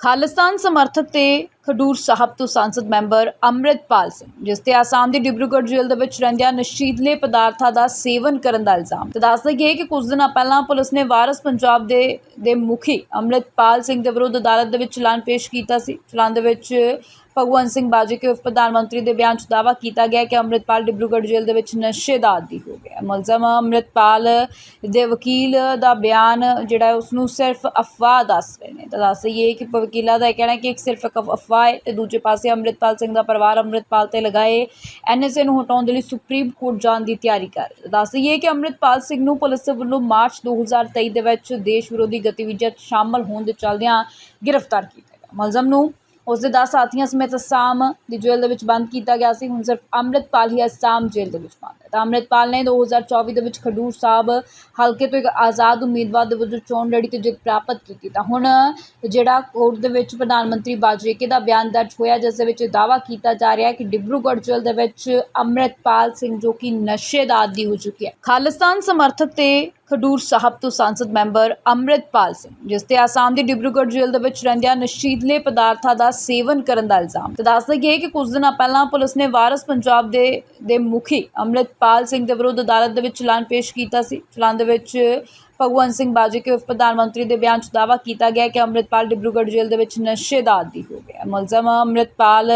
ਖਾਲਿਸਤਾਨ ਸਮਰਥਕ ਤੇ ਖਡੂਰ ਸਾਹਿਬ ਤੋਂ ਸੰਸਦ ਮੈਂਬਰ ਅੰਮ੍ਰਿਤਪਾਲ ਸਿੰਘ, ਜਿਸ ਤੇ ਆਸਾਮ ਦੀ ਡਿਬਰੂਗੜ੍ਹ ਜੇਲ੍ਹ ਦੇ ਵਿੱਚ ਰਹਿੰਦਿਆਂ ਨਸ਼ੀਲੇ ਪਦਾਰਥਾਂ ਦਾ ਸੇਵਨ ਕਰਨ ਦਾ ਇਲਜ਼ਾਮ ਤੇ ਦੱਸ ਦਈਏ ਕਿ ਕੁਝ ਦਿਨਾਂ ਪਹਿਲਾਂ ਪੁਲਿਸ ਨੇ ਵਾਰਸ ਪੰਜਾਬ ਦੇ ਦੇ ਮੁਖੀ ਅੰਮ੍ਰਿਤਪਾਲ ਸਿੰਘ ਦੇ ਵਿਰੁੱਧ ਅਦਾਲਤ ਦੇ ਵਿੱਚ ਚਲਾਨ ਪੇਸ਼ ਕੀਤਾ ਸੀ। ਚਲਾਨ ਦੇ ਵਿੱਚ ਭਗਵੰਤ ਸਿੰਘ ਬਾਜੇ ਕੇ ਉਪ ਪ੍ਰਧਾਨ ਮੰਤਰੀ ਦੇ ਬਿਆਨ 'ਚ ਦਾਅਵਾ ਕੀਤਾ ਗਿਆ ਕਿ ਅੰਮ੍ਰਿਤਪਾਲ ਡਿਬਰੂਗੜ੍ਹ ਜੇਲ੍ਹ ਦੇ ਵਿੱਚ ਨਸ਼ੇ ਦਾ ਆਦੀ ਹੋ ਗਿਆ ਮੁਲਜ਼ਮ ਅੰਮ੍ਰਿਤਪਾਲ ਦੇ ਵਕੀਲ ਦਾ ਬਿਆਨ ਜਿਹੜਾ ਹੈ ਉਸ ਨੂੰ ਸਿਰਫ ਅਫਵਾਹ ਦੱਸ ਰਹੇ ਨੇ। ਤਾਂ ਦੱਸ ਦਈਏ ਕਿ ਵਕੀਲਾਂ ਦਾ ਇਹ ਕਹਿਣਾ ਕਿ ਇੱਕ ਸਿਰਫ ਇੱਕ ਅਫਵਾਹ ਹੈ ਤੇ ਦੂਜੇ ਪਾਸੇ ਅੰਮ੍ਰਿਤਪਾਲ ਸਿੰਘ ਦਾ ਪਰਿਵਾਰ ਅੰਮ੍ਰਿਤਪਾਲ ਤੇ ਲਗਾਏ ਐਨਐਸਏ ਨੂੰ ਹਟਾਉਣ ਦੇ ਲਈ ਸੁਪਰੀਮ ਕੋਰਟ ਜਾਣ ਦੀ ਤਿਆਰੀ ਕਰ ਰਿਹਾ ਦੱਸ ਦਈਏ ਕਿ ਅੰਮ੍ਰਿਤਪਾਲ ਸਿੰਘ ਨੂੰ ਪੁਲਿਸ ਵੱਲੋਂ ਮਾਰਚ 2023 ਦੇ ਵਿੱਚ ਦੇਸ਼ ਵਿਰੋਧੀ ਗਤੀਵਿਧੀਆਂ 'ਚ ਸ਼ਾਮਲ ਹੋਣ ਦੇ ਚੱਲਦਿਆਂ ਗ੍ਰਿਫਤਾਰ ਕੀਤਾ ਗਿਆ। ਮੁਲਜ਼ਮ ਨੂੰ ਉਸ ਦੇ 10 ਸਾਥੀਆਂ ਸਮੇਤ ਅਸਾਮ ਦੀ ਜੇਲ੍ਹ ਦੇ ਵਿੱਚ ਬੰਦ ਕੀਤਾ ਗਿਆ ਸੀ। ਹੁਣ ਸਿਰਫ ਅੰਮ੍ਰਿਤਪਾਲ ਹੀ ਅਸਾਮ ਜੇਲ੍ਹ ਦੇ ਵਿੱਚ ਬੰਦ ਹੈ। ਤਾਂ ਅੰਮ੍ਰਿਤਪਾਲ ਨੇ 2024 ਦੇ ਵਿੱਚ ਖਡੂਰ ਸਾਹਿਬ ਹਲਕੇ ਤੋਂ ਇੱਕ ਆਜ਼ਾਦ ਉਮੀਦਵਾਰ ਦੇ ਵਜੋਂ ਚੋਣ ਲੜੀ ਤੇ ਜਿੱਤ ਪ੍ਰਾਪਤ ਕੀਤੀ। ਤਾਂ ਹੁਣ ਜਿਹੜਾ ਕੋਰਟ ਦੇ ਵਿੱਚ ਪ੍ਰਧਾਨ ਮੰਤਰੀ ਬਾਜਰੇਕੇ ਦਾ ਬਿਆਨ ਦਰਜ ਹੋਇਆ, ਜਿਸ ਦੇ ਵਿੱਚ ਦਾਅਵਾ ਕੀਤਾ ਜਾ ਰਿਹਾ ਹੈ ਕਿ ਡਿਬਰੂਗੜ੍ਹ ਜੇਲ੍ਹ ਦੇ ਵਿੱਚ ਅੰਮ੍ਰਿਤਪਾਲ ਸਿੰਘ ਜੋ ਕਿ ਨਸ਼ੇ ਦਾ ਆਦੀ ਹੋ ਚੁੱਕਿਆ ਹੈ। ਖਾਲਿਸਤਾਨ ਸਮਰਥਕ ਤੇ ਖਡੂਰ ਸਾਹਿਬ ਤੋਂ ਸੰਸਦ ਮੈਂਬਰ ਅੰਮ੍ਰਿਤਪਾਲ ਸਿੰਘ, ਜਿਸ ਤੇ ਆਸਾਮ ਦੀ ਡਿਬਰੂਗੜ੍ਹ ਜੇਲ੍ਹ ਦੇ ਵਿੱਚ ਰਹਿੰਦਿਆਂ ਨਸ਼ੀਲੇ ਪਦਾਰਥਾਂ ਦਾ ਸੇਵਨ ਕਰਨ ਦਾ ਇਲਜ਼ਾਮ। ਤੇ ਦੱਸ ਦਈਏ ਕਿ ਕੁਝ ਦਿਨਾਂ ਪਹਿਲਾਂ ਪੁਲਿਸ ਨੇ ਵਾਰਸ ਪੰਜਾਬ ਦੇ ਦੇ ਮੁਖੀ ਅੰਮ੍ਰਿਤਪਾਲ ਸਿੰਘ ਦੇ ਵਿਰੁੱਧ ਅਦਾਲਤ ਦੇ ਵਿੱਚ ਚਲਾਨ ਪੇਸ਼ ਕੀਤਾ ਸੀ। ਚਲਾਨ ਦੇ ਵਿੱਚ ਭਗਵੰਤ ਸਿੰਘ ਬਾਜੇ ਕੇ ਉਪ ਪ੍ਰਧਾਨ ਮੰਤਰੀ ਦੇ ਬਿਆਨ 'ਚ ਦਾਅਵਾ ਕੀਤਾ ਗਿਆ ਕਿ ਅੰਮ੍ਰਿਤਪਾਲ ਡਿਬਰੂਗੜ੍ਹ ਜੇਲ੍ਹ ਦੇ ਵਿੱਚ ਨਸ਼ੇ ਦਾ ਆਦੀ ਹੋ ਗਿਆ। ਮੁਲਜ਼ਮ ਅੰਮ੍ਰਿਤਪਾਲ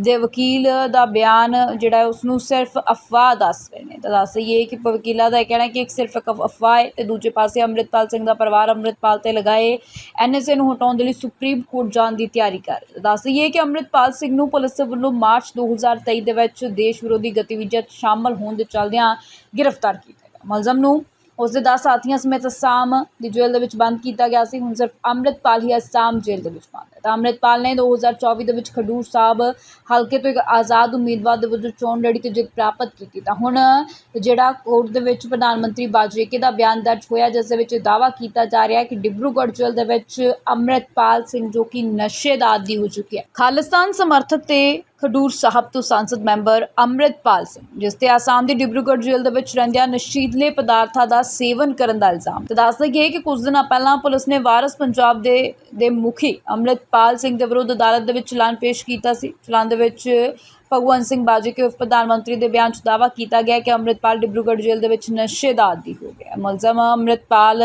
ਦੇ ਵਕੀਲ ਦਾ ਬਿਆਨ ਜਿਹੜਾ ਹੈ ਉਸ ਨੂੰ ਸਿਰਫ ਅਫਵਾਹ ਦੱਸ ਰਹੇ ਨੇ। ਤਾਂ ਦੱਸ ਦਈਏ ਕਿ ਵਕੀਲਾਂ ਦਾ ਇਹ ਕਹਿਣਾ ਕਿ ਇੱਕ ਸਿਰਫ ਇੱਕ ਅਫਵਾਹ ਹੈ ਤੇ ਦੂਜੇ ਪਾਸੇ ਅੰਮ੍ਰਿਤਪਾਲ ਸਿੰਘ ਦਾ ਪਰਿਵਾਰ ਅੰਮ੍ਰਿਤਪਾਲ ਤੇ ਲਗਾਏ ਐਨਐਸਏ ਨੂੰ ਹਟਾਉਣ ਦੇ ਲਈ ਸੁਪਰੀਮ ਕੋਰਟ ਜਾਣ ਦੀ ਤਿਆਰੀ ਕਰ ਰਿਹਾ ਦੱਸ ਦਈਏ ਕਿ ਅੰਮ੍ਰਿਤਪਾਲ ਸਿੰਘ ਨੂੰ ਪੁਲਿਸ ਵੱਲੋਂ ਮਾਰਚ 2023 ਦੇ ਵਿੱਚ ਦੇਸ਼ ਵਿਰੋਧੀ ਗਤੀਵਿਧੀਆਂ 'ਚ ਸ਼ਾਮਲ ਹੋਣ ਦੇ ਚੱਲਦਿਆਂ ਗ੍ਰਿਫਤਾਰ ਕੀਤਾ ਗਿਆ। ਮੁਲਜ਼ਮ ਨੂੰ ਉਸ ਦੇ 10 ਸਾਥੀਆਂ ਸਮੇਤ ਅਸਾਮ ਦੀ ਜੇਲ੍ਹ ਦੇ ਵਿੱਚ ਬੰਦ ਕੀਤਾ ਗਿਆ ਸੀ। ਹੁਣ ਸਿਰਫ ਅੰਮ੍ਰਿਤਪਾਲ ਹੀ ਅਸਾਮ ਜੇਲ੍ਹ ਦੇ ਵਿੱਚ ਬੰਦ ਹੈ। ਤਾਂ ਅੰਮ੍ਰਿਤਪਾਲ ਨੇ 2024 ਦੇ ਵਿੱਚ ਖਡੂਰ ਸਾਹਿਬ ਹਲਕੇ ਤੋਂ ਇੱਕ ਆਜ਼ਾਦ ਉਮੀਦਵਾਰ ਦੇ ਵਜੋਂ ਚੋਣ ਲੜੀ ਤੇ ਜਿੱਤ ਪ੍ਰਾਪਤ ਕੀਤੀ। ਤਾਂ ਹੁਣ ਜਿਹੜਾ ਕੋਰਟ ਦੇ ਵਿੱਚ ਪ੍ਰਧਾਨ ਮੰਤਰੀ ਬਾਜਰੇਕੇ ਦਾ ਬਿਆਨ ਦਰਜ ਹੋਇਆ, ਜਿਸ ਦੇ ਵਿੱਚ ਦਾਅਵਾ ਕੀਤਾ ਜਾ ਰਿਹਾ ਹੈ ਕਿ ਡਿਬਰੂਗੜ੍ਹ ਜੇਲ੍ਹ ਦੇ ਵਿੱਚ ਅੰਮ੍ਰਿਤਪਾਲ ਸਿੰਘ ਜੋ ਕਿ ਨਸ਼ੇ ਦਾ ਆਦੀ ਹੋ ਚੁੱਕਿਆ ਹੈ। ਖਾਲਿਸਤਾਨ ਸਮਰਥਕ ਤੇ ਖਡੂਰ ਸਾਹਿਬ ਤੋਂ ਸੰਸਦ ਮੈਂਬਰ ਅੰਮ੍ਰਿਤਪਾਲ ਸਿੰਘ, ਜਿਸ ਤੇ ਆਸਾਮ ਦੀ ਡਿਬਰੂਗੜ੍ਹ ਜੇਲ੍ਹ ਦੇ ਵਿੱਚ ਰਹਿੰਦਿਆਂ ਨਸ਼ੀਲੇ ਪਦਾਰਥਾਂ ਦਾ ਸੇਵਨ ਕਰਨ ਦਾ ਇਲਜ਼ਾਮ ਤੇ ਦੱਸ ਦਈਏ ਕਿ ਕੁਝ ਦਿਨਾਂ ਪਹਿਲਾਂ ਪੁਲਿਸ ਨੇ ਵਾਰਸ ਪੰਜਾਬ ਦੇ ਦੇ ਮੁਖੀ ਅੰਮ੍ਰਿਤਪਾਲ ਸਿੰਘ ਦੇ ਵਿਰੁੱਧ ਅਦਾਲਤ ਦੇ ਵਿੱਚ ਚਲਾਨ ਪੇਸ਼ ਕੀਤਾ ਸੀ। ਚਲਾਨ ਦੇ ਵਿੱਚ ਭਗਵੰਤ ਸਿੰਘ ਬਾਜੇ ਕੇ ਉਪ ਪ੍ਰਧਾਨ ਮੰਤਰੀ ਦੇ ਬਿਆਨ 'ਚ ਦਾਅਵਾ ਕੀਤਾ ਗਿਆ ਕਿ ਅੰਮ੍ਰਿਤਪਾਲ ਡਿਬਰੂਗੜ੍ਹ ਜੇਲ੍ਹ ਦੇ ਵਿੱਚ ਨਸ਼ੇ ਦਾ ਆਦੀ ਹੋ ਗਿਆ। ਮੁਲਜ਼ਮ ਅੰਮ੍ਰਿਤਪਾਲ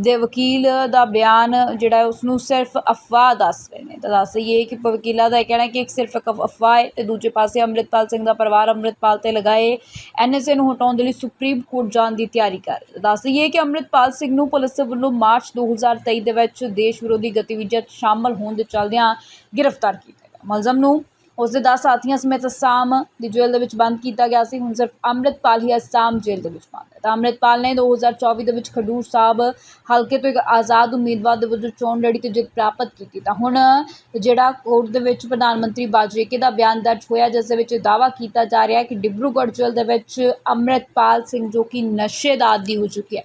ਦੇ ਵਕੀਲ ਦਾ ਬਿਆਨ ਜਿਹੜਾ ਹੈ ਉਸ ਨੂੰ ਸਿਰਫ ਅਫਵਾਹ ਦੱਸ ਰਹੇ ਨੇ। ਤਾਂ ਦੱਸ ਦਈਏ ਕਿ ਵਕੀਲਾਂ ਦਾ ਇਹ ਕਹਿਣਾ ਕਿ ਇੱਕ ਸਿਰਫ ਇੱਕ ਅਫਵਾਹ ਹੈ ਤੇ ਦੂਜੇ ਪਾਸੇ ਅੰਮ੍ਰਿਤਪਾਲ ਸਿੰਘ ਦਾ ਪਰਿਵਾਰ ਅੰਮ੍ਰਿਤਪਾਲ ਤੇ ਲਗਾਏ ਐਨਐਸਏ ਨੂੰ ਹਟਾਉਣ ਦੇ ਲਈ ਸੁਪਰੀਮ ਕੋਰਟ ਜਾਣ ਦੀ ਤਿਆਰੀ ਕਰ ਰਿਹਾ ਦੱਸ ਦਈਏ ਕਿ ਅੰਮ੍ਰਿਤਪਾਲ ਸਿੰਘ ਨੂੰ ਪੁਲਿਸ ਵੱਲੋਂ ਮਾਰਚ 2023 ਦੇ ਵਿੱਚ ਦੇਸ਼ ਵਿਰੋਧੀ ਗਤੀਵਿਧੀਆਂ 'ਚ ਸ਼ਾਮਲ ਹੋਣ ਦੇ ਚੱਲਦਿਆਂ ਗ੍ਰਿਫਤਾਰ ਕੀਤਾ ਗਿਆ। ਮੁਲਜ਼ਮ ਨੂੰ ਉਸ ਦੇ 10 ਸਾਥੀਆਂ ਸਮੇਤ ਅਸਾਮ ਦੀ ਜੇਲ੍ਹ ਦੇ ਵਿੱਚ ਬੰਦ ਕੀਤਾ ਗਿਆ ਸੀ। ਹੁਣ ਸਿਰਫ ਅੰਮ੍ਰਿਤਪਾਲ ਹੀ ਅਸਾਮ ਜੇਲ੍ਹ ਦੇ ਵਿੱਚ ਬੰਦ ਹੈ। ਤਾਂ ਅੰਮ੍ਰਿਤਪਾਲ ਨੇ 2024 ਦੇ ਵਿੱਚ ਖਡੂਰ ਸਾਹਿਬ ਹਲਕੇ ਤੋਂ ਇੱਕ ਆਜ਼ਾਦ ਉਮੀਦਵਾਰ ਦੇ ਵਜੋਂ ਚੋਣ ਲੜੀ ਤੇ ਜਿੱਤ ਪ੍ਰਾਪਤ ਕੀਤੀ। ਤਾਂ ਹੁਣ ਜਿਹੜਾ ਕੋਰਟ ਦੇ ਵਿੱਚ ਪ੍ਰਧਾਨ ਮੰਤਰੀ ਬਾਜੇਕੇ ਦਾ ਬਿਆਨ ਦਰਜ ਹੋਇਆ, ਜਿਸ ਦੇ ਵਿੱਚ ਦਾਅਵਾ ਕੀਤਾ ਜਾ ਰਿਹਾ ਹੈ ਕਿ ਡਿਬਰੂਗੜ੍ਹ ਜੇਲ੍ਹ ਦੇ ਵਿੱਚ ਅੰਮ੍ਰਿਤਪਾਲ ਸਿੰਘ ਜੋ ਕਿ ਨਸ਼ੇ ਦਾ ਆਦੀ ਹੋ ਚੁੱਕਿਆ ਹੈ।